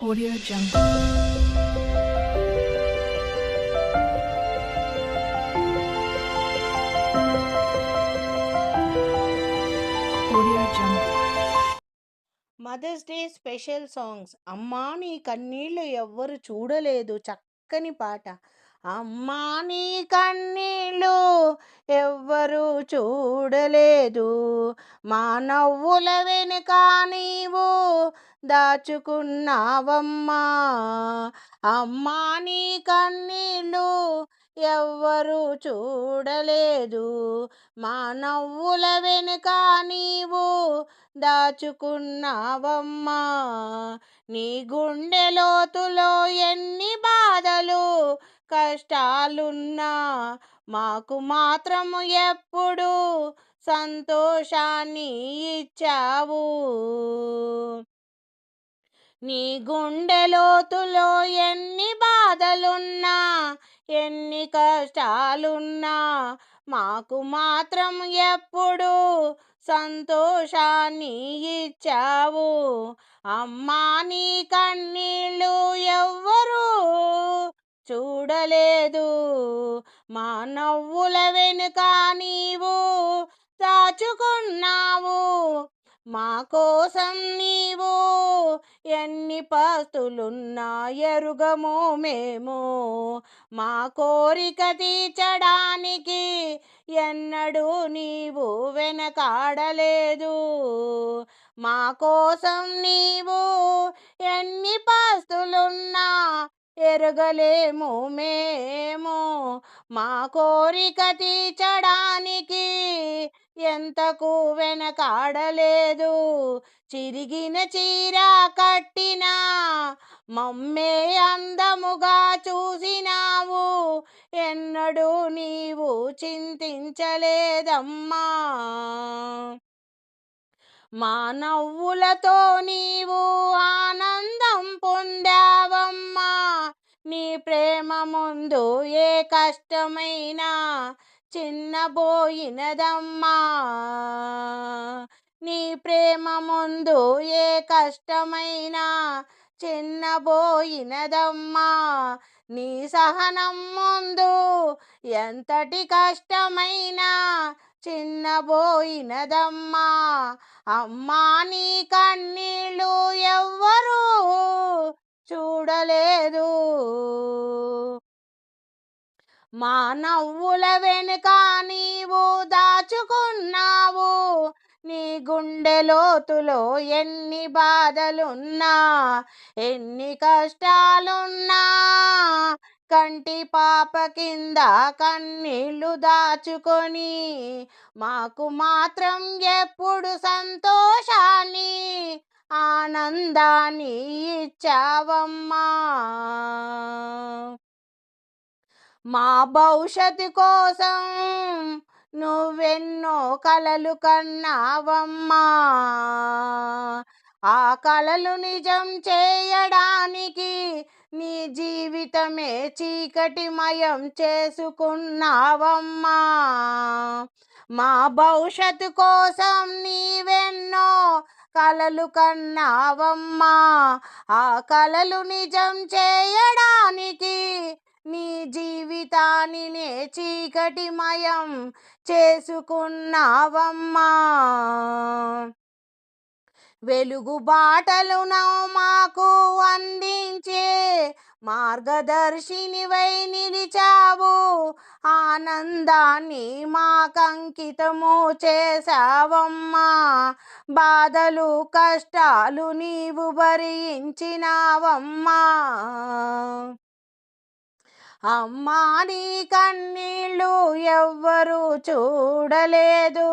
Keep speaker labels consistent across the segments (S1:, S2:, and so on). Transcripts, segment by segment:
S1: Audio Jungle.
S2: Mother's Day special songs అమ్మా నీ కన్నీళ్ళు ఎవ్వరు చూడలేదు. చక్కని పాట. అమ్మా నీ కన్నీళ్ళు ఎవ్వరు చూడలేదు. మా నవ్వుల వెనుక నీవు దాచుకున్నావమ్మా. అమ్మా నీ కన్నీళ్ళు ఎవ్వరు చూడలేదు. మా నవ్వుల వెనుక నీవు దాచుకున్నావమ్మా. నీ గుండె లోతులో ఎన్ని బాధలు కష్టాలున్నా మాకు మాత్రము ఎప్పుడు సంతోషాన్ని ఇచ్చావు. నీ గుండె లోతులో ఎన్ని బాధలున్నా ఎన్ని కష్టాలున్నా మాకు మాత్రం ఎప్పుడు సంతోషాన్ని ఇచ్చావు. అమ్మా నీ కన్నీళ్ళు ఎవ్వరు చూడలేదు. మా నవ్వుల వెనుక నీవు దాచుకున్నావు. మా కోసం నీవు ఎన్ని పస్తులున్నా ఎరుగము మేము. మా కోరిక తీర్చడానికి ఎన్నడూ నీవు వెనకాడలేదు. మా కోసం నీవు ఎన్ని పస్తులున్నా ఎరగలేము మేము. మా కోరిక తీర్చడానికి ఎంతకు వెనకాడలేదు. చిరిగిన చీర కట్టిన మమ్మే అందముగా చూసినావు. ఎన్నడూ నీవు చింతించలేదమ్మా. మా నవ్వులతో నీవు ముందు ఏ కష్టమైనా చిన్నబోయినదమ్మా నీ ప్రేమ ముందు ఏ కష్టమైనా చిన్నబోయినదమ్మా నీ సహనం ముందు ఎంతటి కష్టమైనా చిన్నబోయినదమ్మా అమ్మా నీ కన్నీళ్ళు ఎవ్వరూ చూడలేదు. మా నవ్వుల వెనుక నీవు దాచుకున్నావు. నీ గుండె లోతులో ఎన్ని బాధలున్నా ఎన్ని కష్టాలున్నా కంటి పాప కింద కన్నీళ్ళు దాచుకొని మాకు మాత్రం ఎప్పుడు సంతోషాన్ని ఆనందాన్ని ఇచ్చావమ్మా. మా భవిష్యత్తు కోసం నువ్వెన్నో కలలు కన్నావమ్మా. ఆ కలలు నిజం చేయడానికి నీ జీవితమే చీకటిమయం చేసుకున్నావమ్మా. మా భవిష్యత్తు కోసం నీవెన్నో కలలు కన్నావమ్మా. ఆ కలలు నిజం చేయడానికి నీ జీవితాన్ని నే చీకటిమయం చేసుకున్నావమ్మా. వెలుగు బాటలు మాకు అందించే మార్గదర్శినివై నిలిచావు. ఆనందాన్ని మాకంకితము చేశావమ్మా. బాధలు కష్టాలు నీవు భరించినావమ్మా. అమ్మా నీ కన్నీళ్ళు ఎవ్వరు చూడలేదు.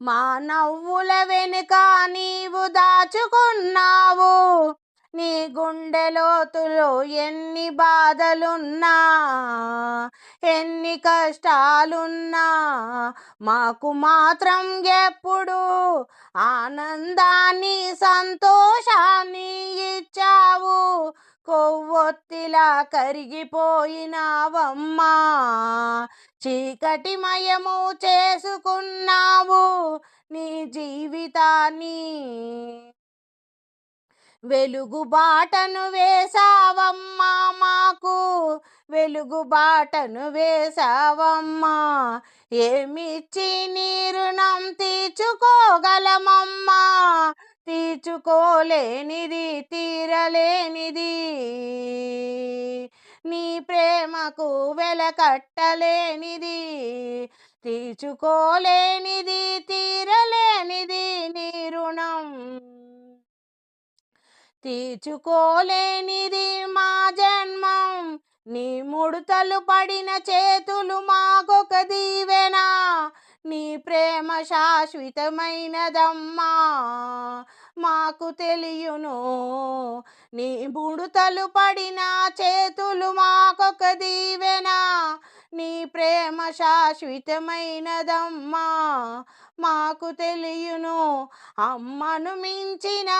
S2: మా నవ్వుల వెనుక నీవు దాచుకున్నావు. నీ గుండె లోతులో ఎన్ని బాధలున్నా ఎన్ని కష్టాలున్నా మాకు మాత్రం ఎప్పుడు ఆనందాన్ని సంతోషాన్ని కొవ్వొత్తిలా కరిగిపోయినావమ్మా. చీకటిమయము చేసుకున్నావు నీ జీవితాన్ని. వెలుగు బాటను వేసావమ్మా మాకు. వెలుగు బాటను వేసావమ్మా ఏమిచ్చి నీ రుణం తీర్చుకోగలమమ్మా? తీర్చుకోలేనిది తీరలేనిది. నీ ప్రేమకు వెలకట్టలేనిది తీర్చుకోలేనిది తీరలేనిది నీ రుణం. తీర్చుకోలేనిది మా జన్మం నీ ముడతలు పడిన చేతులు మాకొక దీవెనా నీ ప్రేమ శాశ్వతమైనదమ్మా. మాకు తెలియను. నీ బుడుతలు పడిన చేతులు మాకొక దీవెనా? నీ ప్రేమ శాశ్వతమైనదమ్మా. మాకు తెలియను. అమ్మను మించిన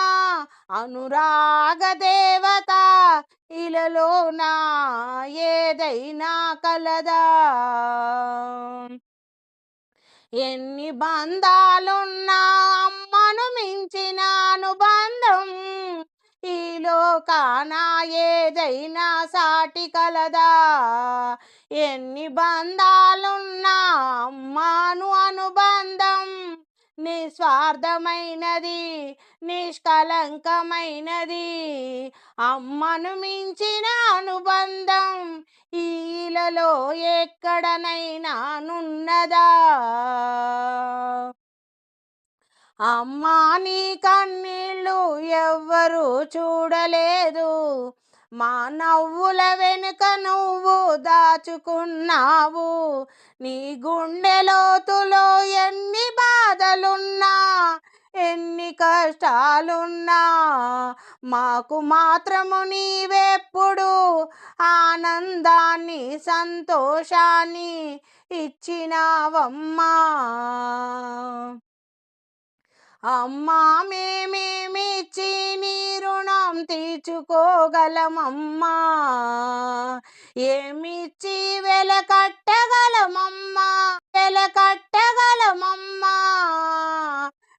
S2: అనురాగ దేవత ఇలలో నా ఏదైనా కలదా? ఎన్ని బంధాలున్నా అమ్మను మించిన అనుబంధం. ఈ లోకాన ఏదైనా సాటి కలదా? ఎన్ని బంధాలున్నా అమ్మాను అనుబంధం. నిస్వార్థమైనది నిష్కలంకమైనది అమ్మను మించిన అనుబంధం. ఈలలో ఎక్కడనైనా నున్నదా? అమ్మా నీ కన్నీళ్ళు ఎవ్వరూ చూడలేదు. మా నవ్వుల వెనుక నువ్వు దాచుకున్నావు. నీ గుండె లోతులో ఎన్ని బాధలున్నా ఎన్ని కష్టాలున్నా మాకు మాత్రము నీవెప్పుడు ఆనందాన్ని సంతోషాన్ని ఇచ్చినావమ్మా. అమ్మా మేమేమిచ్చి నీ రుణం తీర్చుకోగలమమ్మా? ఏమిచ్చి వెల కట్టగలమమ్మా? వెల కట్టగలమమ్మా?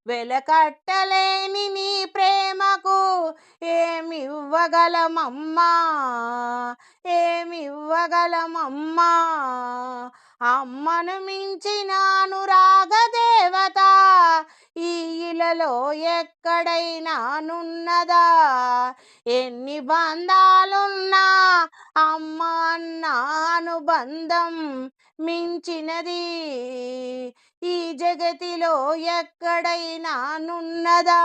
S2: వెల కట్టలేని నీ ప్రేమకు ఏమివ్వగలమమ్మా? ఏమివ్వగలమమ్మా? అమ్మను మించిన అనురాగదేవత ఈ ఇలలో ఎక్కడైనా నున్నదా ఎన్ని బంధాలున్నా అమ్మ అన్న అనుబంధం మించినది. ఈ జగతిలో ఎక్కడైనా నున్నదా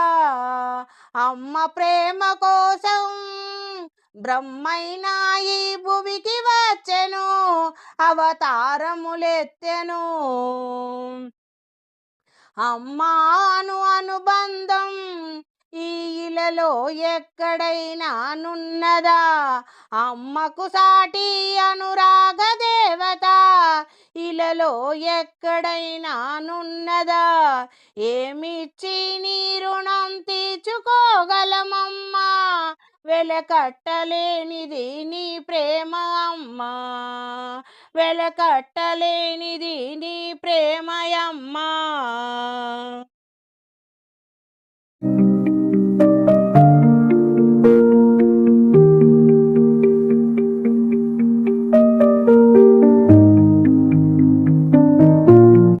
S2: అమ్మ ప్రేమ కోసం బ్రహ్మైనా ఈ భువికి అవతారములెత్తెను. అమ్మాను అనుబంధం ఈ ఇలలో ఎక్కడైనా నున్నదా? అమ్మకు సాటి అనురాగ దేవత ఇలలో ఎక్కడైనా నున్నదా? ఏమిచ్చి నీ రుణం తీర్చుకోగలమమ్మా? వెలకట్టలేనిది నీ ప్రేమ అమ్మా. వెలకట్టలేనిది